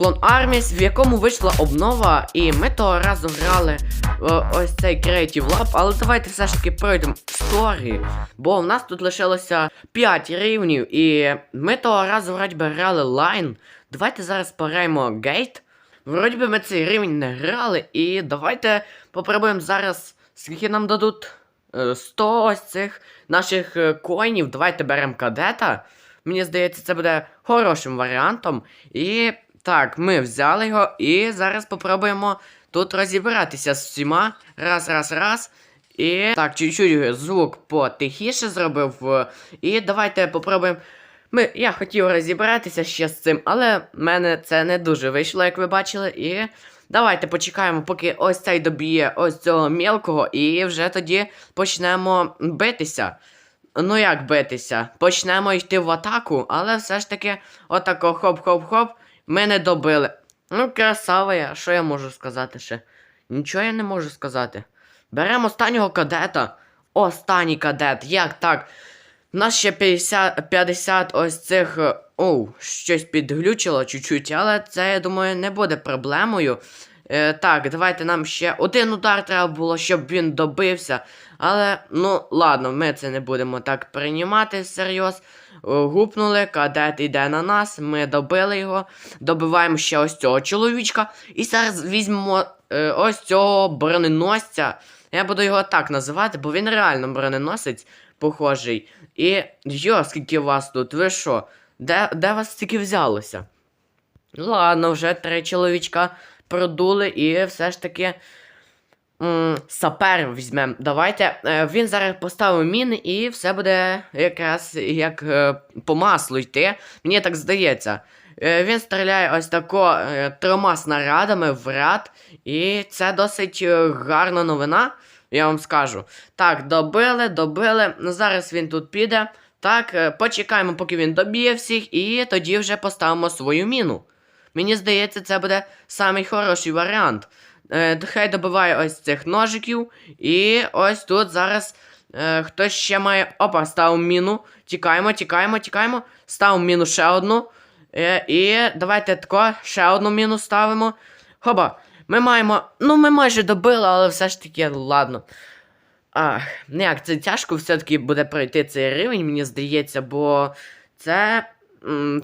Клон Armies, в якому вийшла обнова, і ми того разу грали е, ось цей Creative Lab, але давайте все ж таки пройдемо сторі, бо в нас тут лишилося 5 рівнів, і ми того разу вроді би грали Line. Давайте зараз пограємо Gate. Вроді би ми цей рівень не грали, і давайте попробуємо зараз, скільки нам дадуть Е, 100 ось цих наших е, коїнів. Давайте беремо кадета. Мені здається, це буде хорошим варіантом. І так, ми взяли його і зараз попробуємо тут розібратися з всіма. Раз, раз, раз. І так, чуть-чуть звук потихіше зробив. е, І давайте попробуємо. Ми, я хотів розібратися ще з цим, але в мене це не дуже вийшло, як ви бачили. І давайте почекаємо, поки ось цей доб'є ось цього мілкого, і вже тоді почнемо битися. Ну як битися? Почнемо йти в атаку, але все ж таки, отако хоп-хоп-хоп, ми не добили. Ну, красава я, що я можу сказати ще? Нічого я не можу сказати. Беремо останнього кадета. Останній кадет, як так? У нас ще 50, 50 ось цих. е, Оу, щось підглючило чуть-чуть, але це, я думаю, не буде проблемою. Е, так, давайте нам ще один удар треба було, щоб він добився. Але, ну, ладно, ми це не будемо так приймати всерйоз. Е, Гупнули, кадет йде на нас, ми добили його, добиваємо ще ось цього чоловічка. І зараз візьмемо е, ось цього броненосця. Я буду його так називати, бо він реально броненосець похожий. І йо, скільки вас тут, ви що? Де, де вас стільки взялося? Ладно, вже три чоловічка продули, і все ж таки. Сапер візьмемо. Давайте. Е, він зараз поставив міни, і все буде якраз як е, по маслу йти. Мені так здається. Е, він стріляє ось тако трьома снарядами в ряд, і це досить гарна новина, я вам скажу. Так, добили, добили. Зараз він тут піде. Так, почекаємо, поки він доб'є всіх, і тоді вже поставимо свою міну. Мені здається, це буде самий хороший варіант. Е, хай добиває ось цих ножиків. І ось тут зараз е, хтось ще має. Опа, став міну. Тікаємо, тікаємо, тікаємо. Став міну ще одну. Е, і давайте тако, ще одну міну ставимо. Хоба, ми маємо. Ну, ми майже добили, але все ж таки, ладно. Ах, не як це тяжко все-таки буде пройти цей рівень, мені здається, бо це.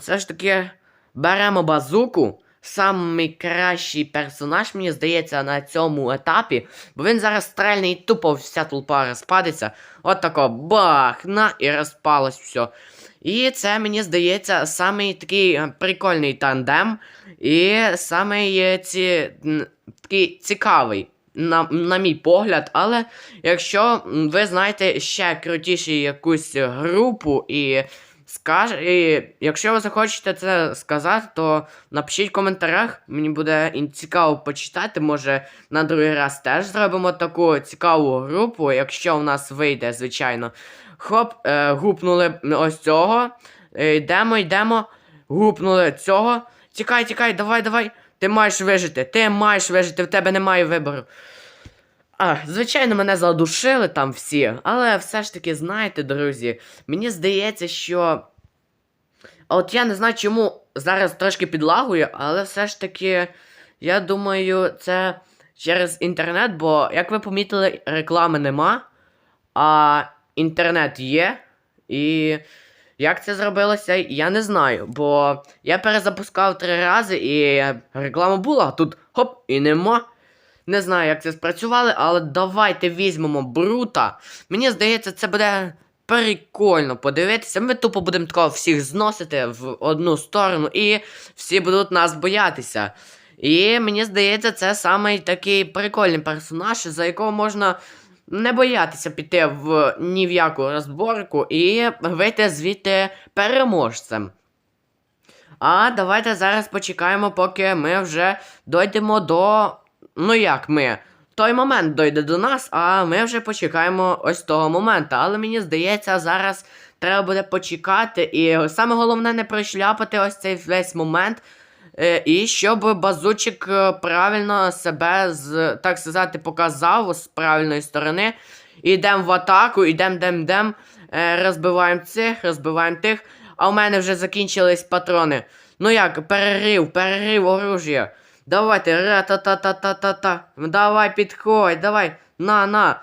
Це ж таки беремо базуку. Самий кращий персонаж, мені здається, на цьому етапі. Бо він зараз стрельний і тупо вся толпа розпадеться. От тако бах! На і розпалось все. І це, мені здається, самий такий е, прикольний тандем. І самий ці, такий цікавий, на, на мій погляд. Але якщо ви знаєте ще крутішу якусь групу і. Скаж... І якщо ви захочете це сказати, то напишіть в коментарях. Мені буде цікаво почитати. Може на другий раз теж зробимо таку цікаву групу, якщо в нас вийде, звичайно. Хоп, е, гупнули ось цього. Е, йдемо, йдемо. Гупнули цього. Тікай, тікай, давай, давай. Ти маєш вижити. Ти маєш вижити, в тебе немає вибору. А, звичайно, мене задушили там всі, але все ж таки, знаєте, друзі, мені здається, що. От я не знаю, чому зараз трошки підлагує, але все ж таки, я думаю, це через інтернет, бо, як ви помітили, реклами нема, а інтернет є. І як це зробилося, я не знаю. Бо я перезапускав три рази і реклама була, а тут хоп, і нема. Не знаю, як це спрацювали, але давайте візьмемо Брута. Мені здається, це буде прикольно подивитися. Ми тупо будемо такого всіх зносити в одну сторону, і всі будуть нас боятися. І мені здається, це самий такий прикольний персонаж, за якого можна не боятися піти в ні в яку розборку і вийти звідти переможцем. А давайте зараз почекаємо, поки ми вже дойдемо до. Ну як ми? Той момент дойде до нас, а ми вже почекаємо ось того моменту. Але мені здається, зараз треба буде почекати. І саме головне не прошляпати ось цей весь момент. Е, І щоб базучик е, правильно себе, так сказати, показав з правильної сторони. Ідемо в атаку, ідемо, дем, дем, е, розбиваємо цих, розбиваємо тих. А у мене вже закінчились патрони. Ну як, перерив, перерив оружия. Давайте, ра-та-та-та-та-та-та. Давай, підходь, давай. На, на.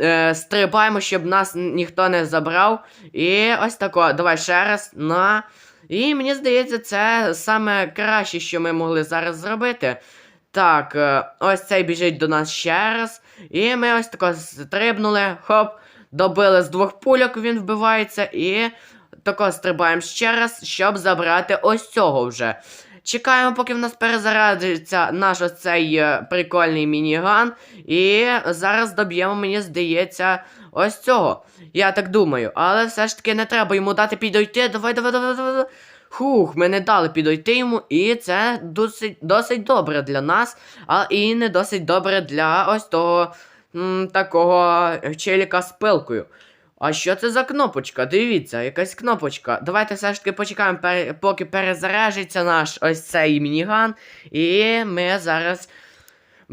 Е, Стрибаємо, щоб нас ніхто не забрав. І ось тако. Давай ще раз. На. І мені здається, це саме краще, що ми могли зараз зробити. Так, е, ось цей біжить до нас ще раз. І ми ось тако стрибнули. Хоп. Добили з двох пульок, він вбивається. І тако стрибаємо ще раз, щоб забрати ось цього вже. Чекаємо, поки в нас перезарядиться наш ось цей е, прикольний мініган. І зараз доб'ємо, мені здається, ось цього. Я так думаю. Але все ж таки не треба йому дати підойти. Давай, давай, давай, давай. Хух, ми не дали підойти йому, і це досить, досить добре для нас, а і не досить добре для ось того м, такого челіка з пилкою. А що це за кнопочка? Дивіться, якась кнопочка. Давайте все ж таки почекаємо, поки перезаряжиться наш ось цей мініган. І ми зараз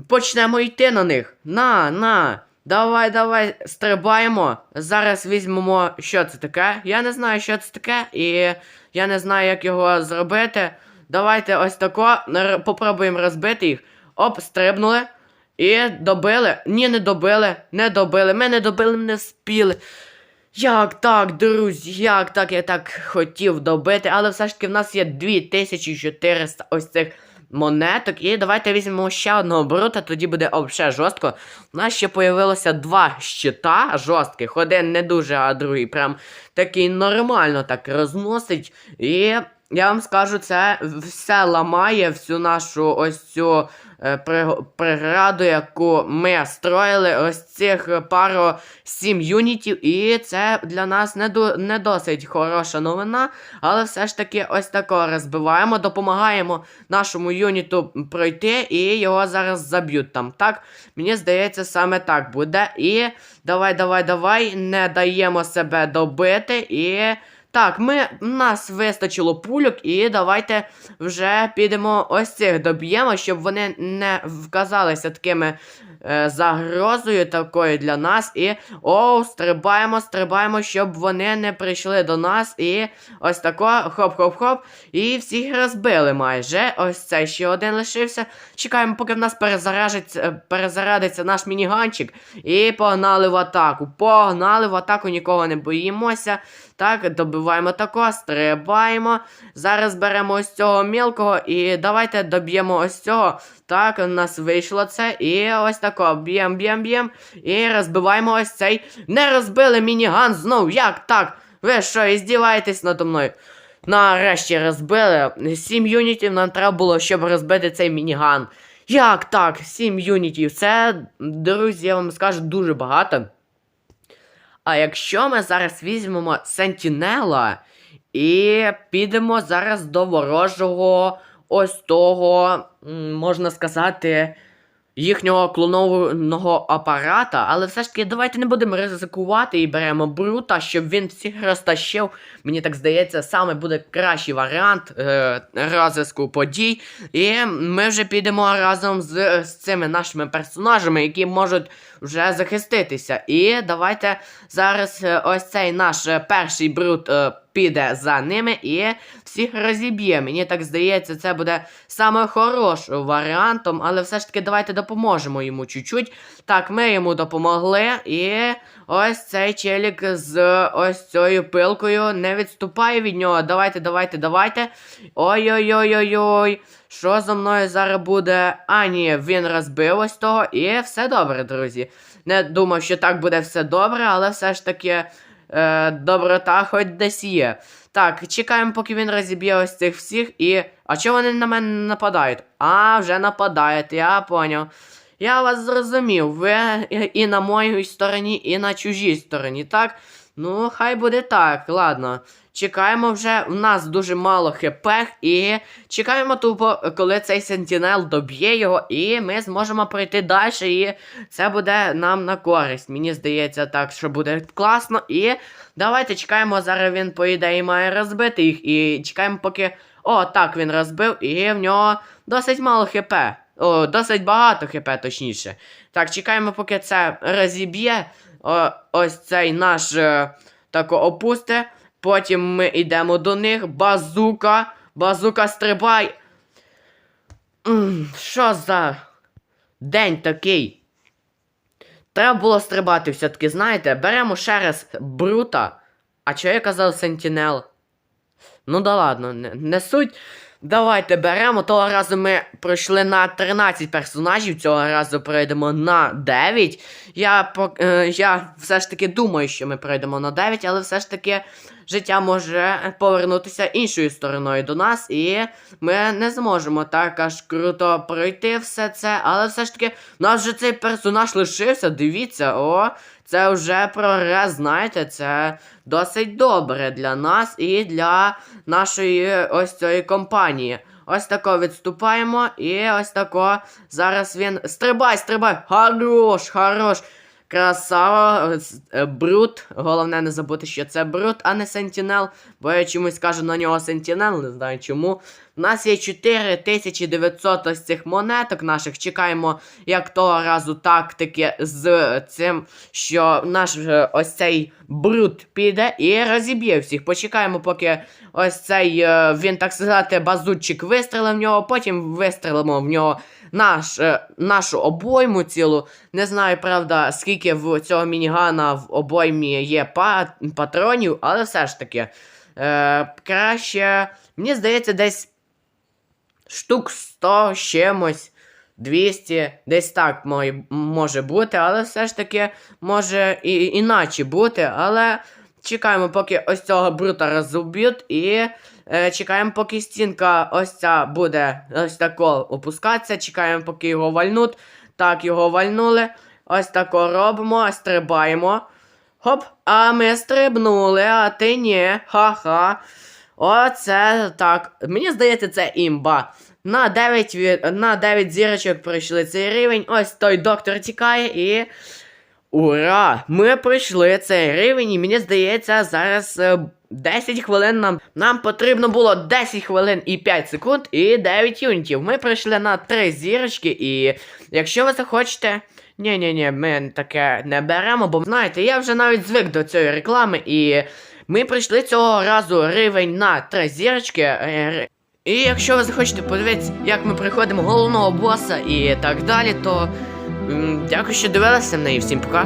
почнемо йти на них. На, на. Давай, давай, стрибаємо. Зараз візьмемо, що це таке. Я не знаю, що це таке, і я не знаю, як його зробити. Давайте ось тако попробуємо розбити їх. Оп, стрибнули. І добили. Ні, не добили, не добили. Ми не добили, не спіли. Як так, друзі, як так, я так хотів добити, але все ж таки в нас є 2400 ось цих монеток. І давайте візьмемо ще одного брута, тоді буде обше жорстко. У нас ще появилося два щита жорстких. Один не дуже, а другий прям такий нормально так розносить. І я вам скажу, це все ламає всю нашу ось цю е, преграду, яку ми строїли, ось цих е, пару сім юнітів, і це для нас не, до, не досить хороша новина, але все ж таки ось тако розбиваємо, допомагаємо нашому юніту пройти, і його зараз заб'ють там. Так, мені здається, саме так буде. І давай, давай, давай, не даємо себе добити і. Так, ми, нас вистачило пульок, і давайте вже підемо ось цих доб'ємо, щоб вони не вказалися такими е, загрозою такою для нас. І оу, стрибаємо, стрибаємо, щоб вони не прийшли до нас. І ось тако, хоп-хоп-хоп. І всіх розбили майже. Ось цей ще один лишився. Чекаємо, поки в нас перезарядиться наш мініганчик. І погнали в атаку. Погнали в атаку, нікого не боїмося. Так, добиваємо тако, стрибаємо. Зараз беремо ось цього мілкого і давайте доб'ємо ось цього. Так, у нас вийшло це. І ось тако. Б'єм, б'єм, б'єм. І розбиваємо ось цей. Не розбили мініган знов. Як так? Ви що, іздіваєтесь надо мною? Нарешті розбили. Сім юнітів нам треба було, щоб розбити цей мініган. Як так? Сім юнітів. Це, друзі, я вам скажу, дуже багато. А якщо ми зараз візьмемо Сентінела і підемо зараз до ворожого ось того, можна сказати, їхнього клонованого апарата, але все ж таки давайте не будемо ризикувати і беремо Брута, щоб він всіх розтащив. Мені так здається, саме буде кращий варіант е, розв'язку подій. І ми вже підемо разом з, з цими нашими персонажами, які можуть вже захиститися. І давайте зараз е, ось цей наш е, перший брут е, піде за ними і всіх розіб'є. Мені так здається, це буде саме хорошим варіантом, але все ж таки давайте допоможемо йому чуть-чуть. Так, ми йому допомогли, і ось цей челік з ось цією пилкою не відступає від нього. Давайте, давайте, давайте. Ой-ой-ой-ой-ой. Що зо мною зараз буде? А, ні, він розбив ось того, і все добре, друзі. Не думав, що так буде все добре, але все ж таки е, доброта хоч десь є. Так, чекаємо, поки він розіб'є ось цих всіх і. А чого вони на мене нападають? А, вже нападають, я поняв. Я вас зрозумів. Ви і- на моїй стороні, і на чужій стороні, так? Ну, хай буде так, ладно. Чекаємо вже, у нас дуже мало хп, і чекаємо тупо, коли цей сентінел доб'є його, і ми зможемо пройти далі, і це буде нам на користь. Мені здається, так, що буде класно. І давайте чекаємо, зараз він, по ідеї, має розбити їх. І чекаємо, поки. О, так, він розбив, і в нього досить мало хп. О, досить багато хп, точніше. Так, чекаємо, поки це розіб'є. Ось цей наш е, тако опусте. Потім ми йдемо до них. Базука. Базука, стрибай! Що за день такий? Треба було стрибати все-таки, знаєте, беремо ще раз Брута. А чого я казав Сентінел? Ну да ладно, не, не суть. Давайте беремо. Того разу ми пройшли на 13 персонажів, цього разу пройдемо на 9. Я, е, я все ж таки думаю, що ми пройдемо на 9, але все ж таки життя може повернутися іншою стороною до нас, і ми не зможемо так аж круто пройти все це. Але все ж таки, у нас вже цей персонаж лишився. Дивіться, о, це вже прогрес, знаєте, це досить добре для нас і для нашої ось цієї компанії. Ось тако відступаємо, і ось тако. Зараз він. Стрибай, стрибай! Хорош, хорош! Красава, е, Брут. Головне не забути, що це Брут, а не Сентінел. Бо я чомусь кажу на нього Сентінел, не знаю чому. У нас є 4900 ось цих монеток наших. Чекаємо, як того разу тактики з цим, що наш ось цей Брут піде і розіб'є всіх. Почекаємо, поки ось цей е, він, так сказати, базутчик вистрелив в нього, потім вистрелимо в нього наш, е, нашу обойму цілу. Не знаю, правда, скільки в цього мінігана в обоймі є патронів, але все ж таки. Е, краще, мені здається, десь штук 100 чимось. 200, десь так може бути, але все ж таки може і іначе бути. Але чекаємо, поки ось цього брута розуб'ють, і е, чекаємо, поки стінка ось ця буде ось тако опускатися. Чекаємо, поки його вальнуть. Так, його вальнули. Ось тако робимо, стрибаємо. Хоп, а ми стрибнули, а ти ні. Ха-ха. Оце так. Мені здається, це імба. На 9, від... на 9 зірочок пройшли цей рівень. Ось той доктор тікає і. Ура! Ми пройшли цей рівень, і мені здається, зараз е, 10 хвилин нам. Нам потрібно було 10 хвилин і 5 секунд і 9 юнітів. Ми пройшли на 3 зірочки, і якщо ви захочете. Ні-ні-ні, ми таке не беремо, бо знаєте, я вже навіть звик до цієї реклами, і ми прийшли цього разу рівень на три зірочки. е, І якщо ви захочете подивитися, як ми приходимо головного боса і так далі, то дякую, що дивилися мене і всім пока.